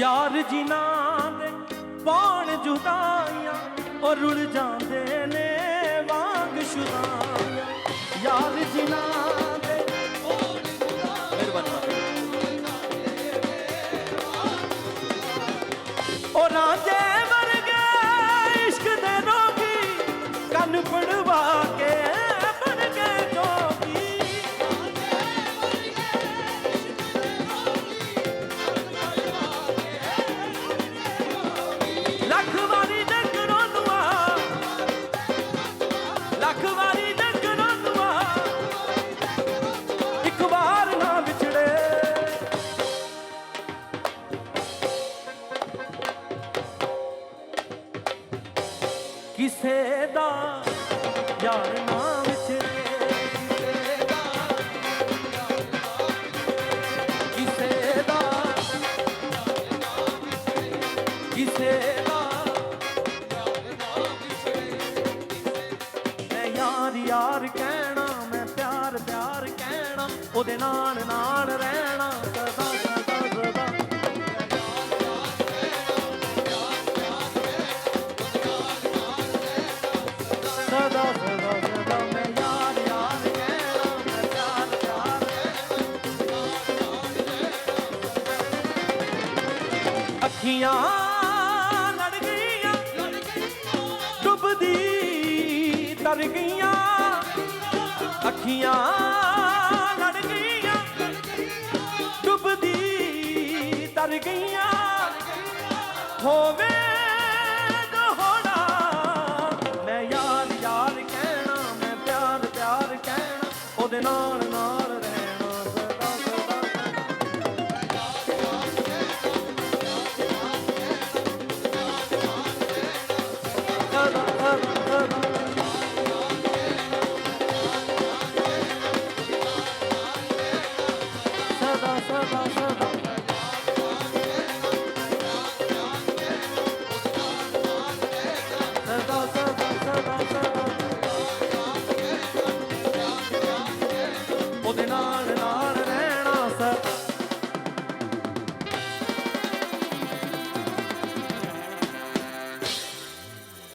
ਯਾਰ ਜਿਨ੍ਹਾਂ ਦੇ ਪਾਣ ਜੁਦਾਈਆਂ ਉਹ ਰੁੜ ਜਾਂਦੇ ਨੇ ਵਾਂਗ ਸ਼ੁਦਾਈਆਂ। ਯਾਰ ਜਿਨ੍ਹਾਂ ਕਿਸੇ ਦਾ, ਯਾਰ ਨਾ ਕਿਸੇ ਦਾ ਕਿਸੇ ਦਾ। ਮੈਂ ਯਾਰ ਯਾਰ ਕਹਿਣਾ, ਮੈਂ ਪਿਆਰ ਪਿਆਰ ਕਹਿਣਾ, ਉਹਦੇ ਨਾਲ ਨਾਲ ਰਹਿਣਾ। ਅੱਖੀਆਂ ਲੜ ਗਈਆਂ। ਡੁੱਬਦੀ ਤਰ ਗਈਆਂ। ਅੱਖੀਆਂ ਲੜ ਗਈਆਂ। ਡੁੱਬਦੀ ਤਰ ਗਈਆਂ। ਹੋਵੇ ਮੈਂ ਯਾਰ ਯਾਰ ਕਹਿਣਾ, ਮੈਂ ਪਿਆਰ ਪਿਆਰ ਕਹਿਣਾ, ਉਹਦੇ ਨਾਲ